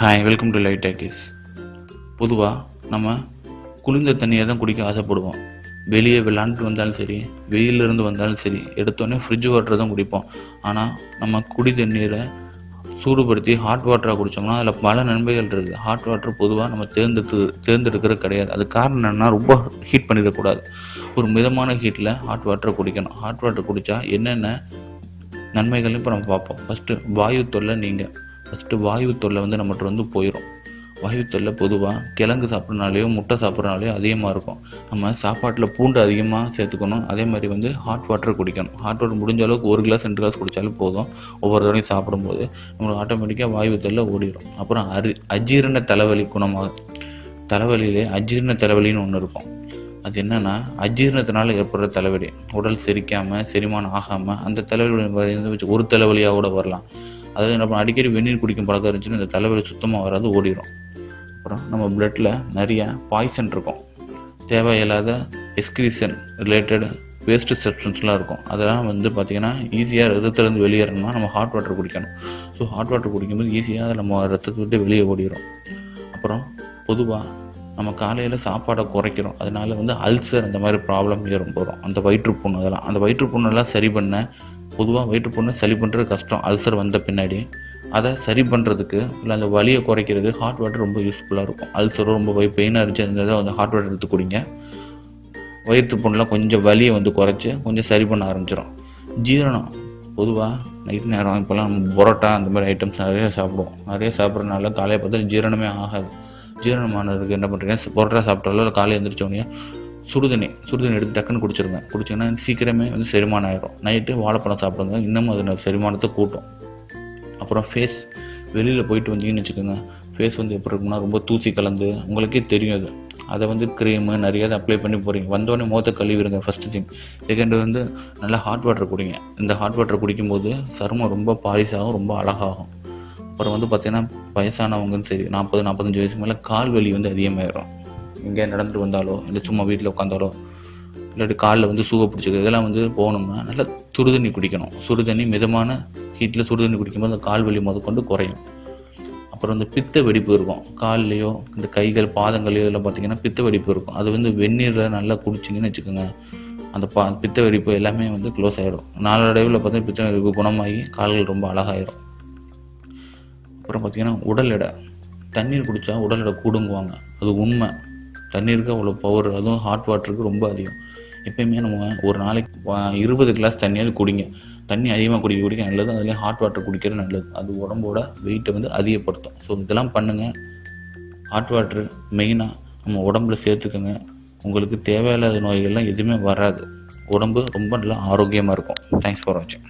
Hi welcome to light talkies பொதுவாக நம்ம குளிர்ந்த தண்ணியை தான் குடிக்க ஆசைப்படுவோம். வெளியே விளாண்டுட்டு வந்தாலும் சரி வெயிலிருந்து வந்தாலும் சரி எடுத்தோடனே ஃப்ரிட்ஜ் வாட்டர் தான் குடிப்போம். ஆனால் நம்ம குடி தண்ணீரை சூடுபடுத்தி ஹாட் வாட்டராக குடித்தோம்னா அதில் பல நன்மைகள் இருக்குது. ஹாட் வாட்டர் பொதுவாக நம்ம தேர்ந்தெடுத்து தேர்ந்தெடுக்கிறது கிடையாது. அது காரணம் என்னென்னா ரொம்ப ஹீட் பண்ணிடக்கூடாது. ஒரு மிதமான ஹீட்டில் ஹாட் வாட்டரை குடிக்கணும். ஹாட் வாட்டர் குடித்தா என்னென்ன நன்மைகளையும் இப்போ நம்ம பார்ப்போம். ஃபஸ்ட்டு வாயு தொல்லை நீங்கள் ஃபஸ்ட்டு வாயு தொல்லை வந்து நம்மகிட்ட வந்து போயிடும் வாயு தொல்லை பொதுவாக கிழங்கு சாப்பிட்றனாலையோ முட்டை சாப்பிட்றனாலையோ அதிகமாக இருக்கும். நம்ம சாப்பாட்டில் பூண்டு அதிகமாக சேர்த்துக்கணும். அதே மாதிரி வந்து ஹாட் வாட்டர் குடிக்கணும். ஹாட் வாட்டர் முடிஞ்ச அளவுக்கு ஒரு கிளாஸ் ரெண்டு கிளாஸ் குடித்தாலும் போதும். ஒவ்வொரு தடவையும் சாப்பிடும்போது நம்மளுக்கு ஆட்டோமேட்டிக்காக வாயு தொல்லை ஓடிடும் அப்புறம் அரி அஜீரண தலைவலி குணமாகும் தலைவலியிலே அஜீரண தலைவலின்னு ஒன்று இருக்கும். அது என்னென்னா அஜீரணத்தினால ஏற்படுற தலைவலி. உடல் செரிக்காமல் செரிமானம் ஆகாமல் அந்த தலைவலி வச்சு ஒரு தலைவலியாக கூட வரலாம். அதாவது நம்ம அடிக்கடி வெந்நீர் குடிக்கும் பழக்கம் இருந்துச்சுன்னா இந்த தலைவலி சுத்தமாக வராது ஓடிடும் அப்புறம் நம்ம பிளட்டில் நிறைய பாய்சன் இருக்கும். தேவையில்லாத எஸ்கிரிஷன் ரிலேட்டட் வேஸ்ட் சப்ஸ்டன்ஸ்லாம் இருக்கும். அதெல்லாம் வந்து பார்த்திங்கன்னா ஈஸியாக ரத்தத்துலேருந்து வெளியேறணும்னா நம்ம ஹாட் வாட்டர் குடிக்கணும். ஸோ ஹாட் வாட்டர் குடிக்கும்போது ஈஸியாக நம்ம ரத்தத்தை விட்டு வெளியே ஓடிடும் அப்புறம் பொதுவாக நம்ம காலையில் சாப்பாடை குறைக்கிறோம். அதனால வந்து அல்சர் அந்த மாதிரி ப்ராப்ளம் ஏறும் போகிறோம் அந்த வயிற்றுப்புண் அதெல்லாம். அந்த வயிற்றுப்புண்ணெல்லாம் சரி பண்ண பொதுவாக வயிற்றுப்புண்ணு சரி பண்ணுறது கஷ்டம் அல்சர் வந்த பின்னாடி. அதை சரி பண்ணுறதுக்கு இல்லை அந்த வலியை குறைக்கிறதுக்கு ஹாட் வாட்டர் ரொம்ப யூஸ்ஃபுல்லாக இருக்கும். அல்சரும் ரொம்ப வய் பெயினாக இருந்துச்சு அந்த அந்த ஹாட் வாட்டர் எடுத்து குடிங்க. வயிற்று புண்ணெலாம் கொஞ்சம் வலியை வந்து குறைச்சி கொஞ்சம் சரி பண்ண ஆரம்பிச்சிடும் ஜீரணம் பொதுவாக நைட் நேரம் இப்போல்லாம் நம்ம பரோட்டா அந்த மாதிரி ஐட்டம்ஸ் நிறைய சாப்பிடுவோம். நிறைய சாப்பிட்றதுனால காலையை பார்த்தா ஜீரணமே ஆகாது. ஜீரணமானதுக்கு என்ன பண்ணுறீங்க பரோட்டா சாப்பிட்டாலும் காலையில் எழுந்திரிச்சோடனே சுடுதண்ணி சுடுதண்ணி எடுத்து டக்குன்னு குடிச்சிருங்க குடிச்சிங்கன்னா சீக்கிரமே வந்து செரிமானம் ஆயிரும். நைட்டு வாழைப்பழம் சாப்பிடுங்க. இன்னமும் அது செரிமானத்தை கூட்டும். அப்புறம் ஃபேஸ் வெளியில் போயிட்டு வந்தீங்கன்னு வச்சுக்கோங்க. ஃபேஸ் வந்து எப்படி இருக்கும்னா ரொம்ப தூசி கலந்து உங்களுக்கே தெரியும் அது. அதை வந்து க்ரீமு நிறைய அப்ளை பண்ணி போகிறீங்க வந்தோடனே முகத்தை கழுவிடுங்க ஃபஸ்ட்டு திங் செகண்ட் வந்து நல்லா ஹாட் வாட்டர் குடிங்க. இந்த ஹாட் வாட்டர் குடிக்கும்போது சருமம் ரொம்ப பாலிஷ் ஆகும் ரொம்ப அழகாகும். அப்புறம் வந்து பார்த்தீங்கன்னா வயசானவங்கன்னு சரி நாற்பது நாற்பத்தஞ்சு வயசுக்கு மேலே கால் வலி வந்து அதிகமாகிடும் எங்கே நடந்துட்டு வந்தாலோ இல்லை சும்மா வீட்டில் உட்காந்தாலோ இல்லாட்டி காலில் வந்து சூவை பிடிச்சிக்கிறது இதெல்லாம் வந்து போகணும்னா நல்லா சுடுதண்ணி குடிக்கணும். சுடுதண்ணி மிதமான ஹீட்டில் சுடுதண்ணி குடிக்கும்போது அந்த கால் வலி முதற்கொண்டு குறையும். அப்புறம் இந்த பித்த வெடிப்பு இருக்கும். கால்லையோ இந்த கைகள் பாதங்களையோ இதெல்லாம் பார்த்தீங்கன்னா பித்த வெடிப்பு இருக்கும். அது வந்து வெந்நீரில் நல்லா குடிச்சிங்கன்னு வச்சுக்கோங்க. அந்த பா பித்த வெடிப்பு எல்லாமே வந்து க்ளோஸ் ஆகிடும் நாளடைவில் பார்த்தீங்கன்னா பித்த வெடிப்பு குணமாகி கால்கள் ரொம்ப அழகாயிரும். அப்புறம் பார்த்தீங்கன்னா உடல் எடை. தண்ணீர் குடித்தா உடல் எடை கூடுங்குவாங்க. அது உண்மை. தண்ணீருக்கு அவ்வளோ பவர் அதுவும் ஹாட் வாட்டருக்கு ரொம்ப அதிகம். எப்பயுமே நம்ம ஒரு நாளைக்கு இருபது கிளாஸ் தண்ணியாவது குடிங்க. தண்ணி அதிகமாக குடிக்க குடிக்க நல்லது அதுலேயும் ஹாட் வாட்டர் குடிக்கிறது நல்லது. அது உடம்போட வெயிட்டை வந்து அதிகப்படுத்தும். ஸோ இதெல்லாம் பண்ணுங்கள் ஹாட் வாட்டர் மெயினாக நம்ம உடம்புல சேர்த்துக்கோங்க. உங்களுக்கு தேவையில்லாத நோய்கள்லாம் எதுவுமே வராது. உடம்பு ரொம்ப நல்லா ஆரோக்கியமாக இருக்கும். தேங்க்ஸ் ஃபார் வாட்சிங்